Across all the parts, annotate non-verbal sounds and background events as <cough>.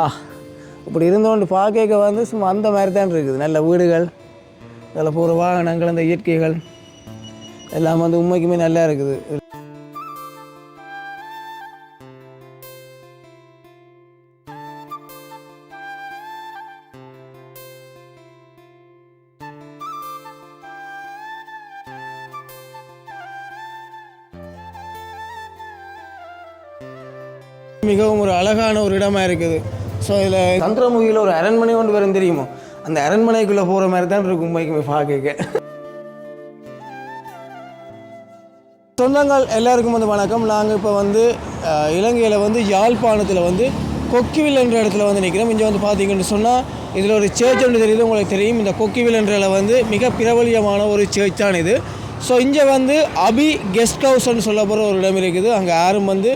ஆ இப்படி இருந்தோண்டு பார்க்க வந்து சும்மா அந்த மாதிரி தான் இருக்குது. நல்ல வீடுகள் நல்ல போகிற வாகனங்கள் அந்த இயற்கைகள் எல்லாம் வந்து உண்மைக்குமே நல்லா இருக்குது. மிகவும் ஒரு அழகான ஒரு இடமா இருக்குது. ஸோ இதில் சந்திரமுகியில் ஒரு அரண்மனை ஒன்று வரும் தெரியுமோ? அந்த அரண்மனைக்குள்ளே போகிற மாதிரி தான் இருக்கும் உண்மைக்குமே பார்க்க சொந்தங்கள் எல்லாருக்கும் வந்து வணக்கம். நாங்கள் இப்போ வந்து இலங்கையில் வந்து யாழ்ப்பாணத்தில் வந்து கொக்கிவில் என்ற இடத்துல வந்து நிற்கிறோம் இங்கே வந்து பார்த்தீங்கன்னு சொன்னால் இதில் ஒரு சேர்ச் ஒன்று தெரியுது உங்களுக்கு தெரியும். இந்த கொக்கிவில் என்ற வந்து மிக பிரபலியமான ஒரு சேர்ச் தான் இது ஸோ இங்கே வந்து அபி கெஸ்ட் ஹவுஸ்னு சொல்ல போகிற ஒரு இடம் இருக்குது. அங்கே யாரும் வந்து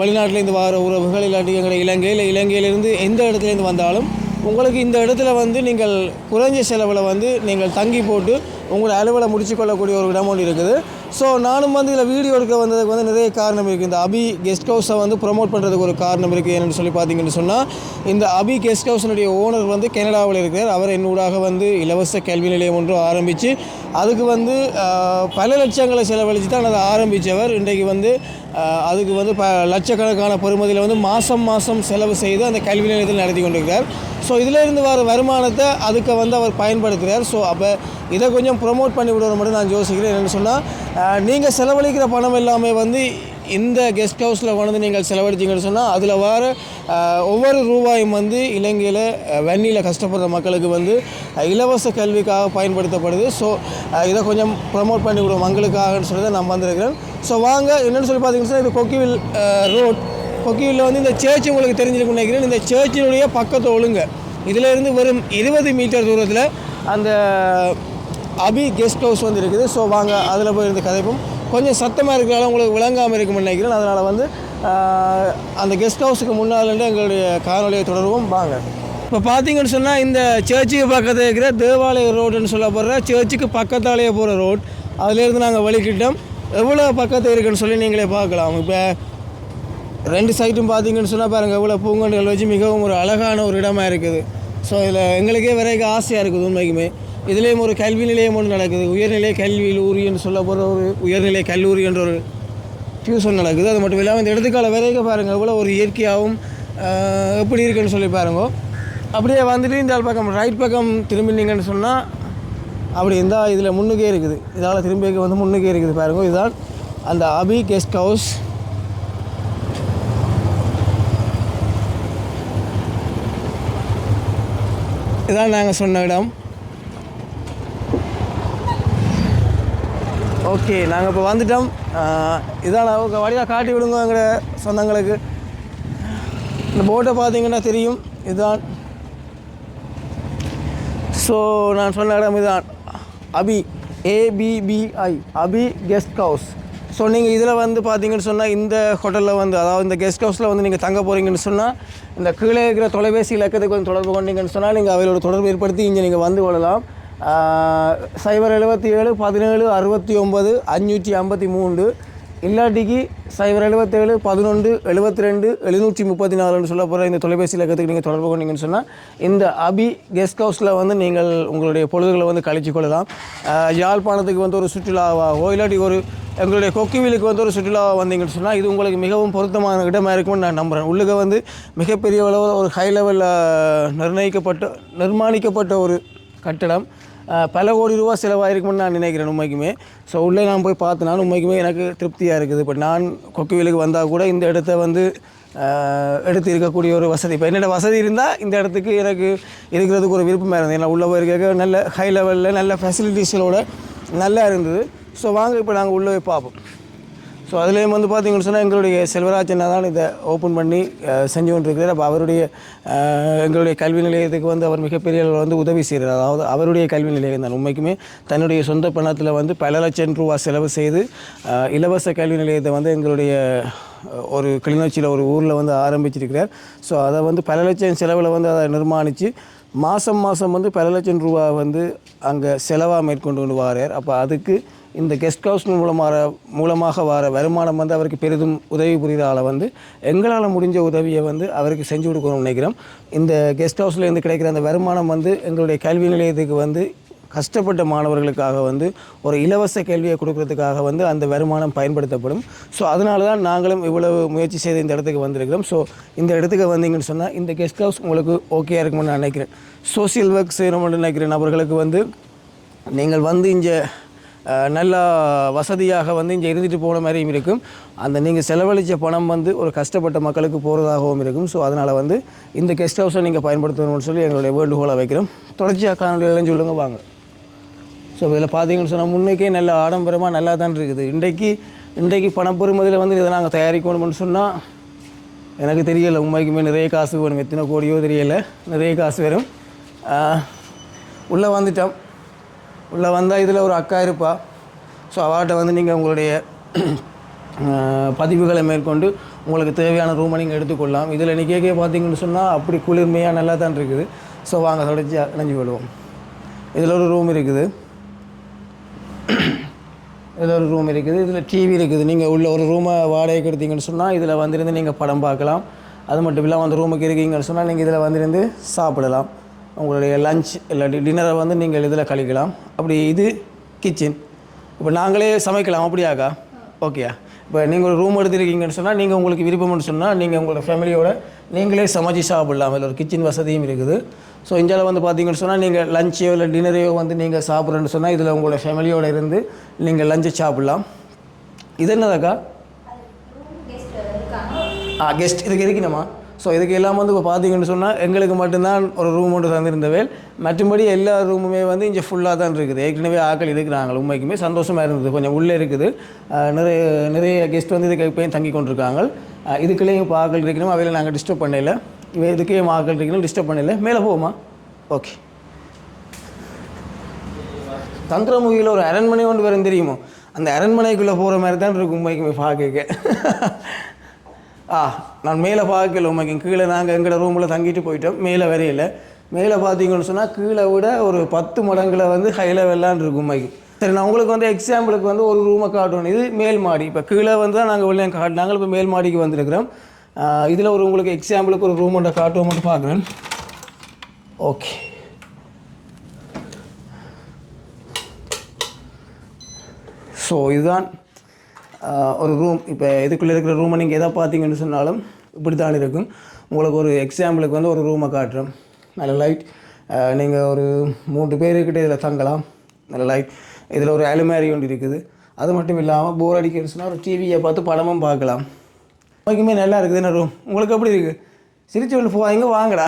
வெளிநாட்டிலேருந்து வர உறவுகள் இல்லாட்டி எங்களை இலங்கையில் இலங்கையிலேருந்து எந்த இடத்துலேருந்து வந்தாலும் உங்களுக்கு இந்த இடத்துல வந்து நீங்கள் குறைஞ்ச செலவில் வந்து நீங்கள் தங்கி போட்டு உங்களோட அலுவலை முடிச்சு கொள்ளக்கூடிய ஒரு இடம் ஒன்று இருக்குது. ஸோ நானும் வந்து இதில் வீடியோ எடுக்க வந்ததுக்கு வந்து நிறைய காரணம் இருக்குது இந்த அபி கெஸ்ட் ஹவுஸை வந்து ப்ரொமோட் பண்ணுறதுக்கு ஒரு காரணம் இருக்குது என்னென்னு சொல்லி பார்த்தீங்கன்னு சொன்னால் இந்த அபி கெஸ்ட் ஹவுஸினுடைய ஓனர் வந்து கனடாவில் இருக்கிறார். அவர் என்னூடாக வந்து இலவச கல்வி நிலையம் ஒன்று ஆரம்பித்து அதுக்கு வந்து பல லட்சங்களை செலவழித்து தான் அதை ஆரம்பித்தவர் இன்றைக்கு வந்து அதுக்கு வந்து ப லட்சக்கணக்கான பெறுமதியில் வந்து மாதம் மாதம் செலவு செய்து அந்த கல்வி நிலையத்தில் நடத்தி கொண்டிருக்கிறார். ஸோ இதிலிருந்து வர வருமானத்தை அதுக்கு வந்து அவர் பயன்படுத்துகிறார் ஸோ அப்போ இதை கொஞ்சம் ப்ரொமோட் பண்ணி விடுற மட்டும் நான் யோசிக்கிறேன். என்னென்னு சொன்னால் நீங்கள் செலவழிக்கிற பணம் எல்லாமே வந்து இந்த கெஸ்ட் ஹவுஸில் கொண்டு நீங்கள் செலவழிச்சிங்கன்னு சொன்னால் அதில் வர ஒவ்வொரு ரூபாயும் வந்து இலங்கையில் வன்னியில் கஷ்டப்படுற மக்களுக்கு வந்து இலவச கல்விக்காக பயன்படுத்தப்படுது. ஸோ இதை கொஞ்சம் ப்ரமோட் பண்ணி விடுவோம். மக்களுக்காகன்னு சொல்லி தான் நான் வந்திருக்கிறேன். ஸோ வாங்க என்னென்னு சொல்லி பார்த்தீங்கன்னா இது கொக்கிவில் ரோட் கொக்கிவில் வந்து இந்த சேர்ச் உங்களுக்கு தெரிஞ்சிருக்கும்னு நினைக்கிறேன். இந்த சர்ச்சினுடைய பக்கத்து ஒழுங்க. இதில் வெறும் இருபது மீட்டர் தூரத்தில் அந்த அபி கெஸ்ட் ஹவுஸ் வந்து இருக்குது. ஸோ வாங்க அதில் போய் இருந்து கதைப்போம். கொஞ்சம் சத்தமாக இருக்கிறனால உங்களுக்கு விளங்காமல் இருக்கும்னு நினைக்கிறேன். அதனால் வந்து அந்த கெஸ்ட் ஹவுஸுக்கு முன்னாலேருந்து எங்களுடைய காணொலியை தொடருவோம். வாங்க. இப்போ பார்த்தீங்கன்னு சொன்னால் இந்த சர்ச்சுக்கு பக்கத்தில் இருக்கிற தேவாலய ரோடுன்னு சொல்லப்படுற சர்ச்சுக்கு பக்கத்தாலேயே போகிற ரோட் அதுலேருந்து நாங்கள் வழிக்கிட்டோம் எவ்வளோ பக்கத்தில் இருக்குன்னு சொல்லி நீங்களே பார்க்கலாம். இப்போ ரெண்டு சைட்டும் பார்த்தீங்கன்னு சொன்னால் பாருங்கள் எவ்வளோ பூங்கண்டுகள் வச்சு மிகவும் ஒரு அழகான ஒரு இடமாக இருக்குது. ஸோ இதில் எங்களுக்கே வரைக்கும் ஆசையாக இருக்குது உண்மைக்குமே. இதுலேயும் ஒரு கல்வி நிலையம் ஒன்று நடக்குது. உயர்நிலை கல்வி ஊரியன்னு சொல்ல போகிற ஒரு உயர்நிலை கல்லூரி என்ற ஒரு டியூஷன் நடக்குது. அது மட்டும் இல்லாமல் இந்த இடத்துக்கால விரைக்க பாருங்கள் இவ்வளோ ஒரு இயற்கையாகவும் எப்படி இருக்குன்னு சொல்லி பாருங்க. அப்படியே வந்துட்டு இந்த பக்கம் ரைட் பக்கம் திரும்பினீங்கன்னு சொன்னால் அப்படி இருந்தால் இதில் முன்னுக்கே இருக்குது. இதால் திரும்பி வந்து முன்னுக்கே இருக்குது பாருங்க. இதுதான் அந்த அபி கெஸ்ட் ஹவுஸ். இதான் நாங்கள் சொன்ன இடம். ஓகே நாங்கள் இப்போ வந்துட்டோம். இதான்? அவங்க வழியாக காட்டி விடுங்க எங்கள் சொந்தங்களுக்கு. இந்த போட்டை பார்த்தீங்கன்னா தெரியும். இதுதான் ஸோ நான் சொன்ன இடம் இதுதான் Abhi ABBI Abhi guest house so நீங்கள் இதில் வந்து பார்த்தீங்கன்னு சொன்னால் இந்த ஹோட்டலில் வந்து அதாவது இந்த கெஸ்ட் ஹவுஸில் வந்து நீங்கள் தங்க போகிறீங்கன்னு சொன்னால் இந்த கீழே இருக்கிற தொலைபேசி இலக்கத்துக்கு வந்து தொடர்பு கொண்டீங்கன்னு சொன்னால் நீங்கள் அவையோட தொடர்பு ஏற்படுத்தி இங்கே நீங்கள் வந்து கொள்ளலாம். சைபர் எழுபத்தி ஏழு பதினேழு அறுபத்தி ஒம்பது அஞ்சூற்றி ஐம்பத்தி மூன்று இல்லாட்டிக்கு சைபர் எழுபத்தேழு பதினொன்று எழுபத்தி ரெண்டு எழுநூற்றி முப்பத்தி நாலுன்னு சொல்ல போகிற இந்த தொலைபேசி இலக்கத்துக்கு நீங்கள் தொடர்பு கொண்டீங்கன்னு சொன்னால் இந்த அபி கெஸ்ட் ஹவுஸில் வந்து நீங்கள் உங்களுடைய பொழுதுகளை வந்து கழிச்சு கொள்ளலாம். யாழ்ப்பாணத்துக்கு வந்து ஒரு சுற்றுலாவாகவோ இல்லாட்டி ஒரு எங்களுடைய கொக்கிவிலுக்கு வந்து ஒரு சுற்றுலா வந்தீங்கன்னு சொன்னால் இது உங்களுக்கு மிகவும் பொருத்தமான இடமாக இருக்கும்னு நான் நம்புகிறேன் உள்ளுக வந்து மிகப்பெரிய அளவில் ஒரு ஹை லெவலில் நிர்ணயிக்கப்பட்ட நிர்மாணிக்கப்பட்ட ஒரு கட்டடம். பல கோடி ரூபா செலவாயிருக்கும்னு நான் நினைக்கிறேன் உண்மைக்குமே. ஸோ உள்ளே நான் போய் பார்த்தனாலும் உண்மைக்குமே எனக்கு திருப்தியாக இருக்குது. இப்போ நான் கொக்குவிலுக்கு வந்தால் கூட இந்த இடத்த வந்து எடுத்து இருக்கக்கூடிய ஒரு வசதி. இப்போ என்னோட வசதி இருந்தால் இந்த இடத்துக்கு எனக்கு இருக்கிறதுக்கு ஒரு விருப்பமாக இருந்தது. ஏன்னா உள்ளே போயிருக்க நல்ல ஹை லெவலில் நல்ல ஃபெசிலிட்டிஸோட நல்லா இருந்தது. ஸோ வாங்க இப்போ நாங்கள் உள்ளே போய் பார்ப்போம். ஸோ அதுலேயும் வந்து பார்த்தீங்கன்னு சொன்னால் எங்களுடைய செல்வராஜன் தான் இதை ஓப்பன் பண்ணி செஞ்சு கொண்டிருக்கிறார். அப்போ அவருடைய எங்களுடைய கல்வி நிலையத்துக்கு வந்து அவர் மிகப்பெரிய அளவில் வந்து உதவி செய்கிறார் அதாவது அவருடைய கல்வி நிலையம் தான். உண்மைக்குமே தன்னுடைய சொந்த பணத்தில் வந்து பல லட்சம் ரூபா செலவு செய்து இலவச கல்வி நிலையத்தை வந்து எங்களுடைய ஒரு கிளிநொச்சியில் ஒரு ஊரில் வந்து ஆரம்பிச்சிருக்கிறார். ஸோ அதை வந்து பல லட்சம் செலவில் வந்து அதை நிர்மாணித்து மாதம் மாதம் வந்து பல லட்சம் ரூபா வந்து அங்கே செலவாக மேற்கொண்டு கொண்டு வரார் அப்போ அதுக்கு இந்த கெஸ்ட் ஹவுஸ் மூலமாக மூலமாக வர வருமானம் வந்து அவருக்கு பெரிதும் உதவி புரிதால் வந்து எங்களால் முடிஞ்ச உதவியை வந்து அவருக்கு செஞ்சு கொடுக்கணும்னு நினைக்கிறோம். இந்த கெஸ்ட் ஹவுஸ்லேருந்து கிடைக்கிற அந்த வருமானம் வந்து எங்களுடைய கல்வி நிலையத்துக்கு வந்து கஷ்டப்பட்ட மாணவர்களுக்காக வந்து ஒரு இலவச கேள்வியை கொடுக்கறதுக்காக வந்து அந்த வருமானம் பயன்படுத்தப்படும். ஸோ அதனால தான் நாங்களும் இவ்வளவு முயற்சி செய்து இந்த இடத்துக்கு வந்திருக்கிறோம். ஸோ இந்த இடத்துக்கு வந்தீங்கன்னு சொன்னால் இந்த கெஸ்ட் ஹவுஸ் உங்களுக்கு ஓகே இருக்கும்னு நான் நினைக்கிறேன். சோசியல் ஒர்க் செய்யணும்னு நினைக்கிற நபர்களுக்கு வந்து நீங்கள் வந்து இங்கே நல்லா வசதியாக வந்து இங்கே இருந்துட்டு போன மாதிரியும் இருக்கும். அந்த நீங்கள் செலவழித்த பணம் வந்து ஒரு கஷ்டப்பட்ட மக்களுக்கு போகிறதாகவும் இருக்கும். ஸோ அதனால் வந்து இந்த கெஸ்ட் ஹவுஸை நீங்கள் பயன்படுத்தணும்னு சொல்லி எங்களுடைய வேண்டுகோளை வைக்கிறோம். தொடர்ச்சியாக காணொலிகளையும் சொல்லுங்கள் வாங்க. ஸோ இதில் பார்த்தீங்கன்னு சொன்னால் முன்னைக்கே நல்ல ஆடம்பரமாக நல்லா தான் இருக்குது. இன்றைக்கு இன்றைக்கு பணப்பெருமதியில் வந்து இதை நாங்கள் தயாரிக்கணும்னு சொன்னால் எனக்கு தெரியலை. உண்மைக்குமே நிறைய காசு வேணும். எத்தனை கோடியோ தெரியலை. நிறைய காசு வரும் உள்ளே வந்துட்டோம். உள்ளே வந்தால் இதில் ஒரு அக்கா இருப்பா. ஸோ அவாட்ட வந்து நீங்கள் உங்களுடைய <clears throat> பதிவுகளை மேற்கொண்டு உங்களுக்கு தேவையான ரூமை நீங்கள் எடுத்துக்கொள்ளலாம். இதில் நிற்க பார்த்தீங்கன்னு சொன்னால் அப்படி குளிர்மையாக நல்லா தான் இருக்குது. ஸோ வாங்க தொடர்ச்சி அணைஞ்சு விடுவோம் இதில் ஒரு ரூம் இருக்குது. <clears throat> இதில் ஒரு ரூம் இருக்குது. இதில் டிவி இருக்குது. நீங்கள் உள்ள ஒரு ரூமை வாடகைக்கு எடுத்தீங்கன்னு சொன்னால் இதில் வந்திருந்து நீங்கள் படம் பார்க்கலாம். அது மட்டும் இல்லாமல் அந்த ரூமுக்கு இருக்கீங்கன்னு சொன்னால் நீங்கள் இதில் வந்திருந்து சாப்பிடலாம். உங்களுடைய லஞ்ச் இல்லாட்டி டின்னரை வந்து நீங்கள் இதில் கழிக்கலாம். அப்படி இது கிச்சன் இப்போ நாங்களே சமைக்கலாம் அப்படியாக்கா? ஓகேயா இப்போ நீங்கள் ஒரு ரூம் எடுத்துருக்கீங்கன்னு சொன்னால் நீங்கள் உங்களுக்கு விருப்பம்னு சொன்னால் நீங்கள் உங்களோட ஃபேமிலியோட நீங்களே சமைச்சு சாப்பிடலாம். அதில் ஒரு கிச்சன் வசதியும் இருக்குது. ஸோ இந்தியாவில் வந்து பார்த்தீங்கன்னு சொன்னால் நீங்கள் லஞ்சையோ இல்லை டின்னரையோ வந்து நீங்கள் சாப்பிட்றேன்னு சொன்னால் இதில் உங்களோட ஃபேமிலியோட இருந்து நீங்கள் லஞ்சை சாப்பிடலாம். இது என்னதாக்கா? ஆ கெஸ்ட் இதுக்கு இருக்கணுமா ஸோ இதுக்கு எல்லாம் வந்து இப்போ பார்த்தீங்கன்னு சொன்னால் எங்களுக்கு மட்டும்தான் ஒரு ரூம் ஒன்று தந்திருந்தவேல் மற்றபடி எல்லா ரூமுமே வந்து இங்கே ஃபுல்லாக தான் இருக்குது. ஏற்கனவே ஆக்கள் இருக்கிறாங்க உண்மைக்குமே. சந்தோஷமாக இருந்தது. கொஞ்சம் உள்ளே இருக்குது. நிறைய நிறைய கெஸ்ட் வந்து இதுக்கு இப்போயும் தங்கி கொண்டிருக்காங்க. இதுக்குள்ளேயும் இப்போ ஆக்கள் இருக்கணும். அவையில் நாங்கள் டிஸ்டர்ப் பண்ணல. இவை இதுக்கே ஆக்கள் இருக்கணும்? டிஸ்டர்ப் பண்ணல. மேலே போவோமா? ஓகே தந்திரமுகியில் ஒரு அரண்மனை ஒன்று வரும் தெரியுமோ? அந்த அரண்மனைக்குள்ளே போகிற மாதிரி தான் இருக்கும் உண்மைக்குமே பார்க்க <laughs> ஆ நான் மேலே பார்க்கல உண்மைக்கு கீழே நாங்கள் எங்களோட ரூமில் தங்கிட்டு போயிட்டோம். மேலே வரையில. மேலே பார்த்தீங்கன்னு சொன்னால் கீழே விட ஒரு பத்து மடங்கில் வந்து ஹை லெவலான் இருக்கும் உண்மைக்கு சரி நான் உங்களுக்கு வந்து எக்ஸாம்பிளுக்கு வந்து ஒரு ரூமை காட்டணும் இது மேல் மாடி. இப்போ கீழே வந்து தான் நாங்கள் வெளியே காட்டினாங்க இப்போ மேல் மாடிக்கு வந்திருக்கிறோம். இதில் ஒரு உங்களுக்கு எக்ஸாம்பிளுக்கு ஒரு ரூம் ஒன்றை காட்டுவோம் மட்டும் பார்க்குறேன். ஓகே ஸோ இதுதான் ஒரு ரூம் இப்போ இதுக்குள்ளே இருக்கிற ரூமை நீங்கள் எதை பார்த்தீங்கன்னு சொன்னாலும் இப்படி தான் இருக்கும். உங்களுக்கு ஒரு எக்ஸாம்பிளுக்கு வந்து ஒரு ரூமை காட்டுறோம் நல்ல லைட் நீங்கள் ஒரு மூன்று பேருக்கிட்ட இதில் தங்கலாம். நல்ல லைட் இதில் ஒரு அலுமாரி ஒன்று இருக்குது. அது மட்டும் இல்லாமல் போர் அடிக்கிறதுன்னு சொன்னால் ஒரு டிவியை பார்த்து படமும் பார்க்கலாம். உங்களுக்குமே நல்லா இருக்குது என்ன ரூம் உங்களுக்கு எப்படி இருக்குது சிரிச்சு ஒன்று போவாங்க வாங்கடா.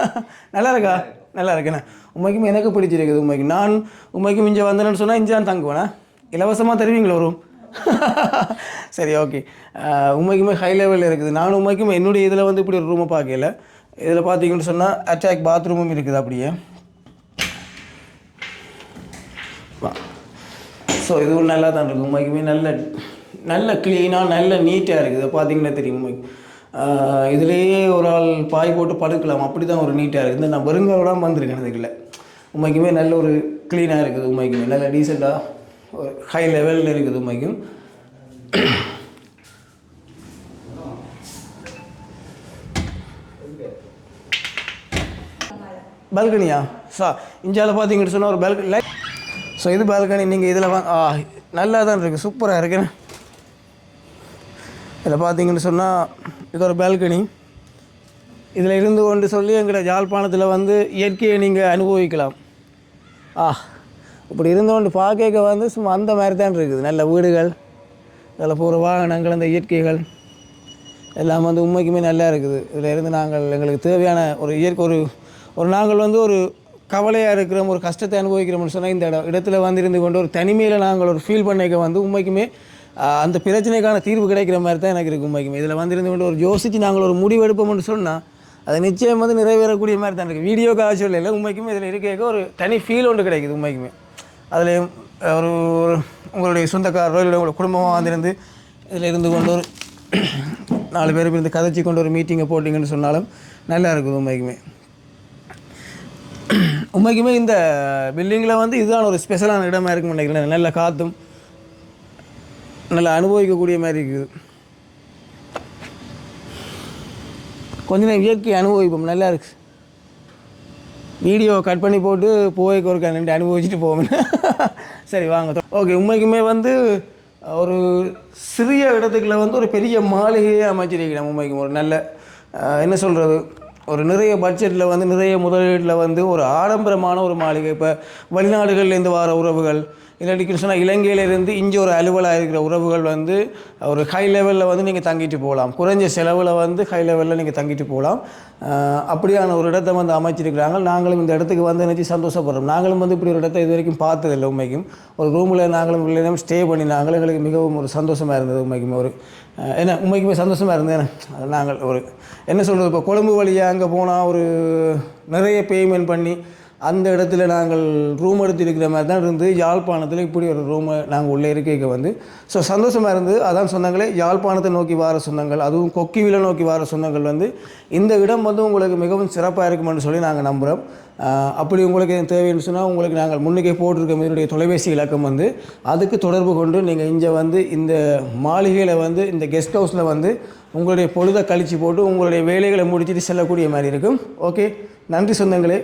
<laughs> நல்லா இருக்கா? நல்லா இருக்குண்ணே உண்மைக்குமே எனக்கு பிடிச்சிருக்குது உண்மைக்கு. நான் உண்மைக்கும் இங்கே வந்தேன்னு சொன்னால் இங்கே தான் தங்குவேண்ணா இலவசமாக தருவீங்களா ரூம் <laughs> சரி ஓகே உண்மைக்குமே ஹை லெவலில் இருக்குது. நான் உண்மைக்கும் என்னுடைய இதில் வந்து இப்படி ஒரு ரூமை பார்க்கல. இதில் பார்த்தீங்கன்னு சொன்னால் அட்டாக் பாத்ரூமும் இருக்குது அப்படியே. ஸோ இதுவும் நல்லா தான் இருக்கும் உண்மைக்குமே நல்ல நல்ல க்ளீனாக நல்ல நீட்டாக இருக்குது. பார்த்தீங்கன்னா தெரியும் உண்மைக்கு இதுலேயே ஒரு ஆள் பாய் போட்டு படுக்கலாம். அப்படி தான் ஒரு நீட்டாக இருக்குது நான் வெறுங்காலோட வந்திருக்கேன். இதுக்குள்ள உண்மைக்குமே நல்ல ஒரு க்ளீனாக இருக்குது. உண்மைக்குமே நல்ல டீசெண்டாக ஒரு ஹை லெவலில் இருக்குது உண்மைக்கும் பால்கனியா சா இந்தியாவில் பார்த்தீங்கன்னு சொன்னால் ஒரு பால்கனி லைட் ஸோ இது பால்கனி நீங்கள் இதில் வா ஆ நல்லா தான் இருக்குது சூப்பராக இருக்குண்ணே இதில் பார்த்தீங்கன்னு சொன்னால் இது ஒரு பால்கனி இதில் இருந்து கொண்டு சொல்லி எங்களோட யாழ்ப்பாணத்தில் வந்து இயற்கையை நீங்கள் அனுபவிக்கலாம். ஆ. இப்படி இருந்தோண்டு பார்க்க வந்து சும்மா அந்த மாதிரி தான் இருக்குது. நல்ல வீடுகள் அதில் போகிற வாகனங்கள் அந்த இயற்கைகள் எல்லாம் வந்து உண்மைக்குமே நல்லா இருக்குது. இதில் இருந்து நாங்கள் எங்களுக்கு தேவையான ஒரு இயற்கை ஒரு ஒரு நாங்கள் வந்து ஒரு கவலையாக இருக்கிறோம் ஒரு கஷ்டத்தை அனுபவிக்கிறோம்னு சொன்னால் இந்த இடம் இடத்துல வந்து இருந்து கொண்டு ஒரு தனிமையில் நாங்கள் ஒரு ஃபீல் பண்ணிக்க வந்து உண்மைக்குமே அந்த பிரச்சனைக்கான தீர்வு கிடைக்கிற மாதிரி தான் எனக்கு இருக்குது உண்மைக்குமே. இதில் வந்திருந்து கொண்டு ஒரு யோசித்து நாங்கள் ஒரு முடிவு எடுப்போம்னு சொன்னால் அது நிச்சயம் வந்து நிறைவேறக்கூடிய மாதிரி தான் இருக்குது வீடியோ வீடியோக்காக இல்லை உண்மைக்குமே இதில் இருக்க ஒரு தனி ஃபீல் ஒன்று கிடைக்குது உண்மைக்குமே. அதில் ஒரு ஒரு உங்களுடைய சொந்தக்காரரோ இல்லை உங்களோட குடும்பமாக வந்திருந்து இதில் இருந்து கொண்டு ஒரு <clears throat> நாலு பேர் இருந்து கதைச்சி கொண்டு ஒரு மீட்டிங்கை போட்டிங்கன்னு சொன்னாலும் நல்லா இருக்குது உண்மைக்குமே. <clears throat> உண்மைக்குமே இந்த பில்டிங்கில் வந்து இதுதான் ஒரு ஸ்பெஷலான இடமா இருக்குன்னு நினைக்கிறேன். நல்ல காற்றும் நல்லா அனுபவிக்கக்கூடிய மாதிரி இருக்குது. கொஞ்ச நேரம் இயற்கை அனுபவிப்போம். நல்லா இருக்குது வீடியோ கட் பண்ணி போட்டு போய்க்கு ஒரு கண்டு அனுபவிச்சுட்டு போவோம் சரி வாங்க. ஓகே உண்மைக்குமே வந்து ஒரு சிறிய இடத்துக்குள்ள வந்து ஒரு பெரிய மாளிகையே அமைச்சிருக்கிறேன் உண்மைக்கும். ஒரு நல்ல என்ன சொல்கிறது ஒரு நிறைய பட்ஜெட்டில் வந்து நிறைய முதலீட்டில் வந்து ஒரு ஆடம்பரமான ஒரு மாளிகை. இப்போ வெளிநாடுகள்லேருந்து வர உறவுகள் இல்லாட்டிக்கு சொன்னால் இலங்கையிலேருந்து இங்கே ஒரு அலுவலாக இருக்கிற உறவுகள் வந்து ஒரு ஹை லெவலில் வந்து நீங்கள் தங்கிட்டு போகலாம். குறைஞ்ச செலவில் வந்து ஹை லெவலில் நீங்கள் தங்கிட்டு போகலாம். அப்படியான ஒரு இடத்தை வந்து அமைச்சிருக்கிறாங்க. நாங்களும் இந்த இடத்துக்கு வந்து நினச்சி சந்தோஷப்படுறோம். நாங்களும் வந்து இப்படி ஒரு இடத்த இது வரைக்கும் பார்த்ததில்லை உண்மைக்கும். ஒரு ரூமில் நாங்களும் இல்லைனா ஸ்டே பண்ணி நாங்களும் எங்களுக்கு மிகவும் ஒரு சந்தோஷமாக இருந்தது உண்மைக்கும். ஒரு என்ன உண்மைக்குமே சந்தோஷமாக இருந்தது. என்ன அது நாங்கள் ஒரு என்ன சொல்கிறது இப்போ கொழும்பு வழியாக அங்கே போனால் ஒரு நிறைய பேமெண்ட் பண்ணி அந்த இடத்துல நாங்கள் ரூம் எடுத்து இருக்கிற மாதிரி தான் இருந்து யாழ்ப்பாணத்தில் இப்படி ஒரு ரூமை நாங்கள் உள்ளே இருக்க வந்து ஸோ சந்தோஷமாக இருந்து அதான் சொன்னாங்களே யாழ்ப்பாணத்தை நோக்கி வர சொந்தங்கள் அதுவும் கொக்கிவில நோக்கி வர சொந்தங்கள் வந்து இந்த இடம் வந்து உங்களுக்கு மிகவும் சிறப்பாக இருக்குமென்னு சொல்லி நாங்கள் நம்புகிறோம் அப்படி உங்களுக்கு தேவைன்னு சொன்னால் உங்களுக்கு நாங்கள் முன்னுக்கே போட்டிருக்க இதனுடைய தொலைபேசி இலக்கம் வந்து அதுக்கு தொடர்பு கொண்டு நீங்கள் இங்கே வந்து இந்த மாளிகையில் வந்து இந்த கெஸ்ட் ஹவுஸில் வந்து உங்களுடைய பொழுதை கழித்து போட்டு உங்களுடைய வேலைகளை முடிச்சுட்டு செல்லக்கூடிய மாதிரி இருக்கும். ஓகே நன்றி சொந்தங்களே.